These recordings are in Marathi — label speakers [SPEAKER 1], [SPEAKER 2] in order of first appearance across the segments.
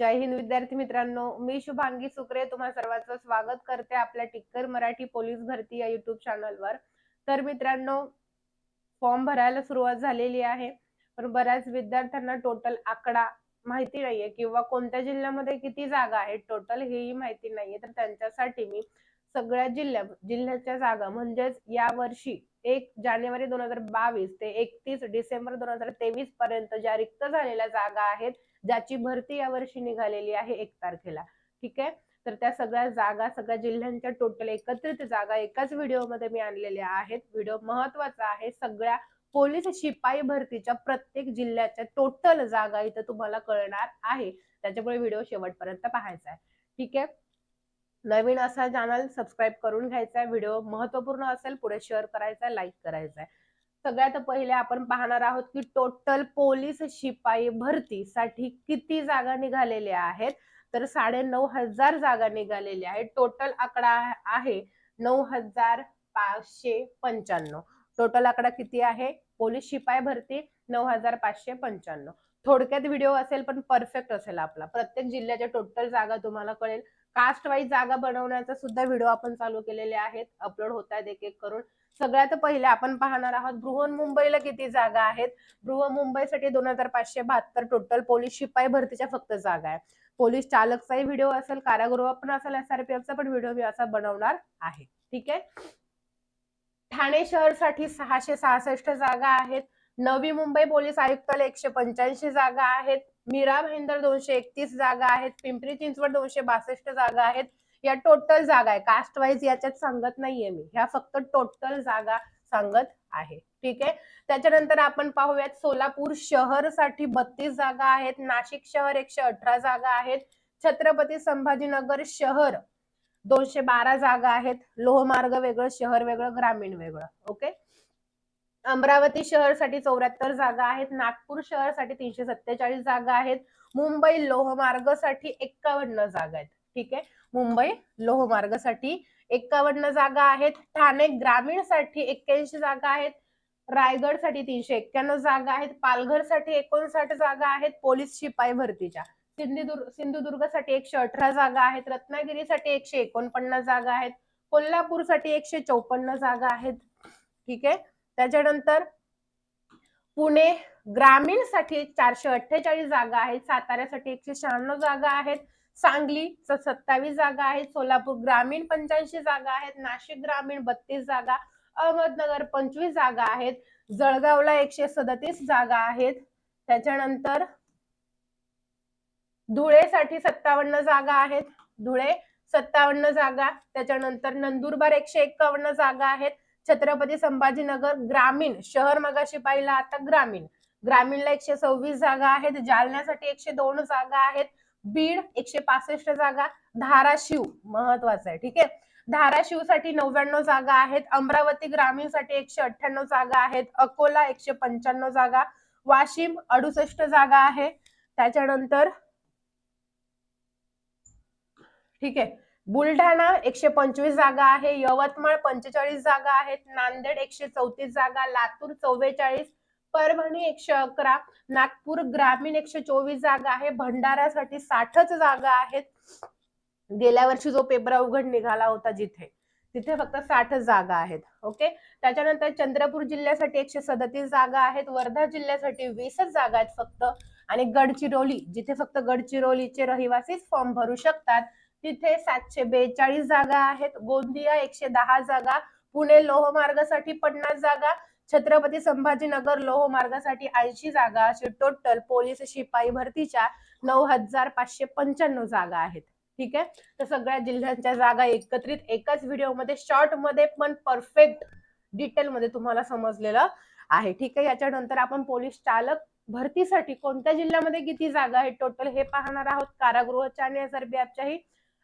[SPEAKER 1] जय हिंद विद्यार्थी मित्रांनो मी शुभांगी सुक्रे तुम्हा सर्वांचं स्वागत करते आपल्या टिक्कर मराठी पोलीस भरती या युट्यूब चॅनलवर तर मित्रांनो फॉर्म भरायला सुरुवात झालेली आहे पण बऱ्याच विद्यार्थ्यांना टोटल आकडा माहिती नाहीये किंवा कोणत्या जिल्ह्यामध्ये किती जागा आहेत टोटल हेही माहिती नाहीये. तर त्यांच्यासाठी मी सगळ्या जिल्ह्या जिल्ह्याच्या जागा म्हणजेच या वर्षी एक जानेवारी दोन हजार बावीस ते एकतीस डिसेंबर दोन हजार तेवीस पर्यंत ज्या रिक्त झालेल्या जागा आहेत ज्याची भरती यावर्षी निघालेली आहे एक तारखेला. ठीक आहे? तर त्या सगळ्या जागा सगळ्या जिल्ह्यांच्या टोटल एकत्रित जागा एकाच व्हिडिओमध्ये मी आणलेल्या आहेत. व्हिडिओ महत्त्वाचा आहे. सगळ्या पोलीस शिपाई भरतीच्या प्रत्येक जिल्ह्याच्या टोटल जागा इथं तुम्हाला कळणार आहे. त्याच्यामुळे व्हिडिओ शेवटपर्यंत पाहायचा आहे. ठीक आहे? नवीन असा चॅनल सबस्क्राईब करून घ्यायचा आहे. व्हिडिओ महत्त्वपूर्ण असेल पुढे शेअर करायचा लाईक करायचा आहे. सगळ्यात पहिले आपण पाहणार आहोत की टोटल पोलीस शिपाई भरतीसाठी किती जागा निघालेल्या आहेत? तर साडे नऊ हजार जागा निघालेल्या आहेत. टोटल आकडा आहे नऊ हजार पाचशे पंच्याण्णव. टोटल आकडा किती आहे? पोलीस शिपाई भरती नऊ हजार पाचशे पंच्याण्णव. थोडक्यात व्हिडिओ असेल पण परफेक्ट असेल आपला. प्रत्येक जिल्ह्याच्या टोटल जागा तुम्हाला कळेल. कास्ट वाईज जागा बनवण्याचा सुद्धा व्हिडिओ आपण चालू केलेले आहेत. अपलोड होत आहेत एक एक करून. सगळ्यात पहिले आपण पाहणार आहोत बृहन मुंबईला किती जागा आहेत? बृह मुंबईसाठी दोन हजार पाचशे बहात्तर टोटल पोलीस शिपाई भरतीच्या फक्त जागा आहे पोलीस चालकचाही व्हिडिओ असेल कारागृह पण असेल एसआरपीएफचा पण व्हिडिओ मी असा बनवणार आहे. ठीक आहे? ठाणे शहरसाठी सहाशे सहासष्ट जागा आहेत. नवी मुंबई पोलीस आयुक्तालय एकशे पंच्याऐंशी जागा आहेत. मीरा भाईंदर दोनशे एकतीस जागा आहेत. पिंपरी चिंचवड दोनशे बासष्ट जागा आहेत. या टोटल जागा आहे. कास्ट वाईज याच्यात सांगत नाहीये मी. ह्या फक्त टोटल जागा सांगत आहे. ठीक आहे? त्याच्यानंतर आपण पाहूयात सोलापूर शहरसाठी बत्तीस जागा आहेत. नाशिक शहर एकशे अठरा जागा आहेत. छत्रपती संभाजीनगर शहर दोनशे बारा जागा आहेत. लोहमार्ग वेगळं शहर वेगळं ग्रामीण वेगळं. ओके अमरावती शहरसाठी चौऱ्याहत्तर जागा आहेत नागपूर शहरसाठी तीनशे सत्तेचाळीस जागा आहेत मुंबई लोहमार्गसाठी एक्कावन्न जागा आहेत. ठीक आहे? मुंबई लोहमार्गसाठी एक्कावन्न जागा आहेत ठाणे ग्रामीणसाठी एक्क्याऐंशी जागा आहेत रायगडसाठी तीनशे एक्क्याण्णव जागा आहेत पालघरसाठी एकोणसाठ जागा आहेत पोलीस शिपाई भरतीच्या. सिंधुदुर्ग सिंधुदुर्गसाठी एकशे अठरा जागा आहेत रत्नागिरीसाठी एकशे एकोणपन्नास जागा आहेत कोल्हापूरसाठी एकशे चौपन्न जागा आहेत. ठीक आहे? त्याच्यानंतर पुणे ग्रामीणसाठी चारशे अठ्ठेचाळीस जागा आहेत साताऱ्यासाठी एकशे शहाण्णव जागा आहेत सांगली सत्तावीस जागा आहेत सोलापूर ग्रामीण पंच्याऐंशी जागा आहेत नाशिक ग्रामीण बत्तीस जागा अहमदनगर पंचवीस जागा आहेत जळगावला एकशे सदतीस जागा आहेत. त्याच्यानंतर धुळेसाठी सत्तावन्न जागा आहेत धुळे सत्तावन्न जागा त्याच्यानंतर नंदुरबार एकशे एक्कावन्न जागा आहेत छत्रपती संभाजीनगर ग्रामीण शहर मगाशी पाहिला आता ग्रामीण. ग्रामीणला एकशे सव्वीस जागा आहेत जालन्यासाठी एकशे दोन जागा आहेत बीड एकशे पासष्ट जागा धाराशिव महत्वाचं आहे ठीक आहे? धाराशिवसाठी नव्याण्णव जागा आहेत अमरावती ग्रामीणसाठी एकशे अठ्ठ्याण्णव जागा आहेत अकोला एकशे पंच्याण्णव जागा वाशिम अडुसष्ट जागा आहे. त्याच्यानंतर ठीक आहे? बुलढाणा एकशे पंचवीस जागा आहे यवतमाळ पंचेचाळीस जागा आहेत नांदेड एकशे चौतीस जागा लातूर चव्वेचाळीस परभणी एकशे अकरा नागपूर ग्रामीण एकशे चोवीस जागा आहे भंडाऱ्यासाठी साठच जागा आहेत. गेल्या वर्षी जो पेपर अवघड निघाला होता जिथे तिथे फक्त साठ जागा आहेत ओके? त्याच्यानंतर चंद्रपूर जिल्ह्यासाठी एकशे सदतीस जागा आहेत वर्धा जिल्ह्यासाठी वीसच जागा आहेत फक्त. आणि गडचिरोली जिथे फक्त गडचिरोलीचे रहिवासीच फॉर्म भरू शकतात तिथे सातशे बेचाळीस जागा आहेत. गोंदिया एकशे दहा जागा पुणे लोहमार्गासाठी पन्नास जागा छत्रपती संभाजीनगर लोहमार्गासाठी ऐंशी जागा असे टोटल पोलीस शिपाई भरतीच्या नऊ हजार पाचशे पंच्याण्णव जागा आहेत. ठीक आहे? तर सगळ्या जिल्ह्यांच्या जागा एकत्रित एकाच व्हिडिओमध्ये शॉर्टमध्ये पण परफेक्ट डिटेल मध्ये तुम्हाला समजलेलं आहे. ठीक आहे? याच्यानंतर आपण पोलीस चालक भरतीसाठी कोणत्या जिल्ह्यामध्ये किती जागा आहेत? टोटल हे पाहणार आहोत. कारागृहच्या आणि एसआरपीएफच्याही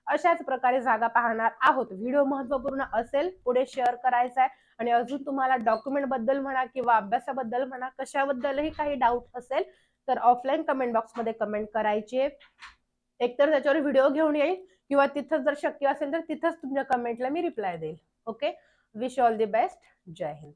[SPEAKER 1] अशाच प्रकारे जागा पाहणार आहोत. व्हिडिओ महत्त्वपूर्ण असेल पुढे शेअर करायचा आहे. आणि अजून तुम्हाला डॉक्युमेंटबद्दल म्हणा किंवा अभ्यासाबद्दल म्हणा कशाबद्दलही काही डाऊट असेल तर ऑफलाईन कमेंट बॉक्समध्ये कमेंट करायचे. एकतर त्याच्यावर व्हिडिओ घेऊन येईल किंवा तिथंच जर शक्य असेल तर तिथंच तुमच्या कमेंटला मी रिप्लाय देईल. Okay wish all the best Jai Hind.